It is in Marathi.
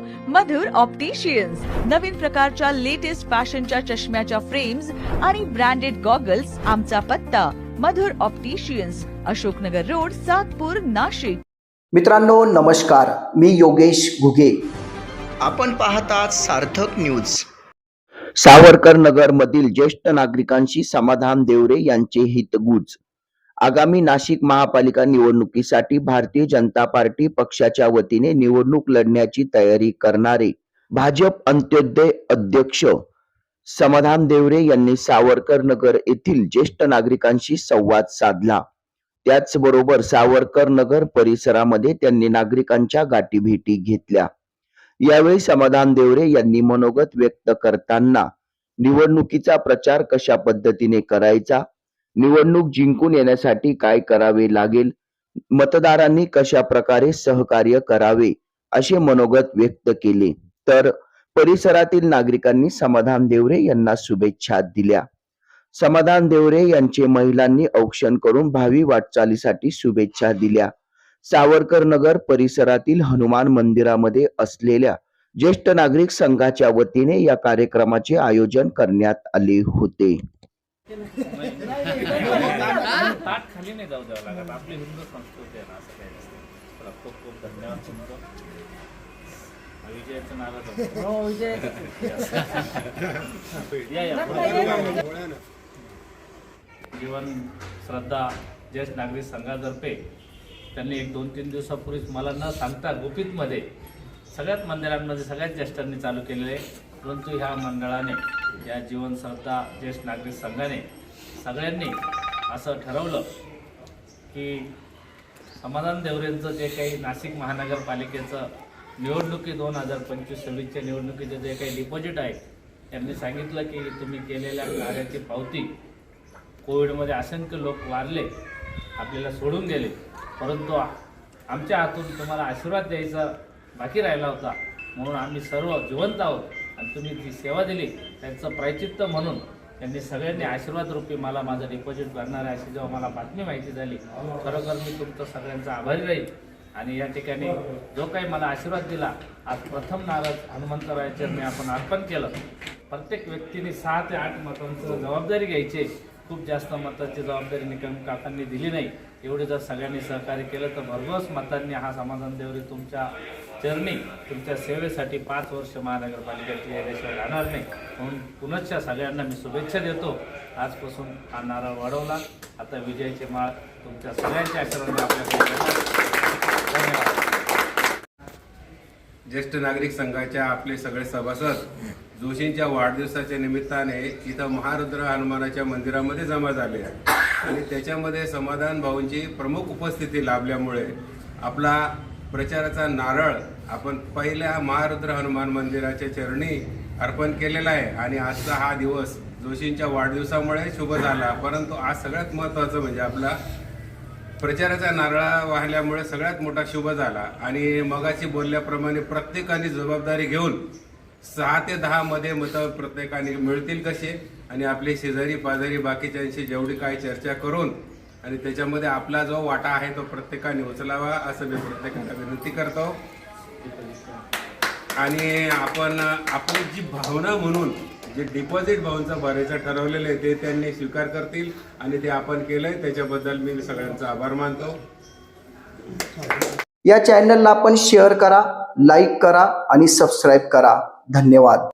मधुर ऑप्टिशियन्स नवीन प्रकारच्या लेटेस्ट फॅशनच्या चष्म्याच्या फ्रेम्स आणि ब्रँडेड गॉगल्स आमचा पत्ता. Madhur opticians Ashoknagar road Satpur Nashik. मित्रांनो नमस्कार. मी योगेश घुगे. आपण पाहतात सार्थक न्यूज सावरकर नगर मधील ज्येष्ठ नागरिकांशी समाधान देवरे यांचे हितगुज. आगामी नाशिक महापालिका निवडणुकीसाठी भारतीय जनता पार्टी पक्षाच्या वतीने निवडणूक लढण्याची तयारी करणारे भाजप अंत्योदय अध्यक्ष समाधान देवरे यांनी सावरकर नगर येथील ज्येष्ठ नागरिकांशी संवाद साधला. त्याचबरोबर सावरकर नगर परिसरामध्ये त्यांनी नागरिकांच्या गाठी भेटी घेतल्या. यावेळी समाधान देवरे यांनी मनोगत व्यक्त करताना निवडणुकीचा प्रचार कशा पद्धतीने करायचा निवडणूक जिंकून येण्यासाठी काय करावे लागेल? मतदारांनी कशा प्रकारे सहकार्य करावे? असे मनोगत व्यक्त केले. तर परिसरातील नागरिकांनी समाधान देवरे यांना शुभेच्छा दिल्या. समाधान देवरे यांचे महिलांनी औक्षण करून भावी वाटचालीसाठी शुभेच्छा दिल्या. सावरकर नगर परिसरातील हनुमान मंदिरामध्ये असलेल्या ज्येष्ठ नागरिक संघाच्या वतीने या कार्यक्रमाचे आयोजन करण्यात आले होते. ताट खाली नाही जाऊ द्यावं लागत आपली हिंदू संस्कृती आहे ना असं काही नसतं खूप खूप धन्यवाद तुमचं विजयाचं नाराज या या जीवन श्रद्धा ज्येष्ठ नागरिक संघातर्फे त्यांनी एक दोन तीन दिवसापूर्वीच मला न सांगता गुपितमध्ये सगळ्याच मंदिरांमध्ये सगळ्याच ज्येष्ठांनी चालू केलेले परंतु ह्या मंडळाने या जीवन ज्येष्ठ नागरिक संघाने सगळ्यांनी असं ठरवलं की समाधान देवरेंचं जे काही नाशिक महानगरपालिकेचं निवडणुकी दोन हजार पंचवीस सव्वीसच्या निवडणुकीचं जे काही डिपॉझिट आहे त्यांनी सांगितलं की तुम्ही केलेल्या कार्याची पावती कोविडमध्ये असंख्य लोक वारले आपल्याला सोडून गेले. परंतु आमच्या हातून तुम्हाला आशीर्वाद द्यायचा बाकी राहिला होता. म्हणून आम्ही सर्व जिवंत आहोत. आणि तुम्ही जी सेवा दिली त्यांचं प्रायचित्त म्हणून त्यांनी सगळ्यांनी आशीर्वाद रूपी मला माझं डिपॉझिट भरणार आहे अशी जेव्हा मला बातमी माहिती झाली खरोखर मी तुमचं सगळ्यांचा आभारी राहील. आणि या ठिकाणी जो काही मला आशीर्वाद दिला आज प्रथम नारद हनुमंतरायाच्या मी आपण अर्पण केलं. प्रत्येक व्यक्तीने सहा ते आठ मतांचं जबाबदारी घ्यायची. खूप जास्त मताची जबाबदारी निकम काकांनी दिली नाही. एवढे जर सगळ्यांनी सहकार्य केलं तर भरघोस मतांनी हा समाधान देवरी तुमच्या चरणी तुमच्या सेवेसाठी पाच वर्ष महानगरपालिकेची याशिवाय राहणार नाही. म्हणून पुनश्च सगळ्यांना मी शुभेच्छा देतो. आजपासून हा नारळ वाढवला. आता विजयाचे माळ तुमच्या सगळ्यांच्या आचरणाने आपल्याकडे धन्यवाद. ज्येष्ठ नागरिक संघाच्या आपले सगळे सभासद जोशींच्या वाढदिवसाच्या निमित्ताने इथं महारुद्र हनुमानाच्या मंदिरामध्ये जमा झाले आहे आणि त्याच्यामध्ये समाधान भाऊंची प्रमुख उपस्थिती लाभल्यामुळे आपला प्रचाराचा नारळ आपण पहिल्या महारुद्र हनुमान मंदिराच्या चरणी अर्पण केलेला आहे. आणि आजचा हा दिवस जोशींच्या वाढदिवसामुळे शुभ झाला. परंतु आज सगळ्यात महत्त्वाचं म्हणजे आपला प्रचाराचा नारळा वाहिल्यामुळे सगळ्यात मोठा शुभ झाला. आणि मगाशी बोलल्याप्रमाणे प्रत्येकाने जबाबदारी घेऊन सहा ते दहा मध्ये मतं प्रत्येकाने मिळतील कसे? आणि आपले शेजारी पाजारी बाकीच्यांशी जेवढी काही चर्चा करून आणि त्याच्यामध्ये आपला जो वाटा आहे तो प्रत्येकाने उचलावा असं मी प्रत्येकाला विनंती करतो. आणि आपण आपली जी भावना म्हणून जे डिपॉझिट भाऊंचं भरायचं ठरवलेलं आहे ते त्यांनी स्वीकार करतील आणि ते आपण केलंय त्याच्याबद्दल मी सगळ्यांचा आभार मानतो. या चॅनलला आपण शेअर करा लाईक करा आणि सबस्क्राईब करा. धन्यवाद.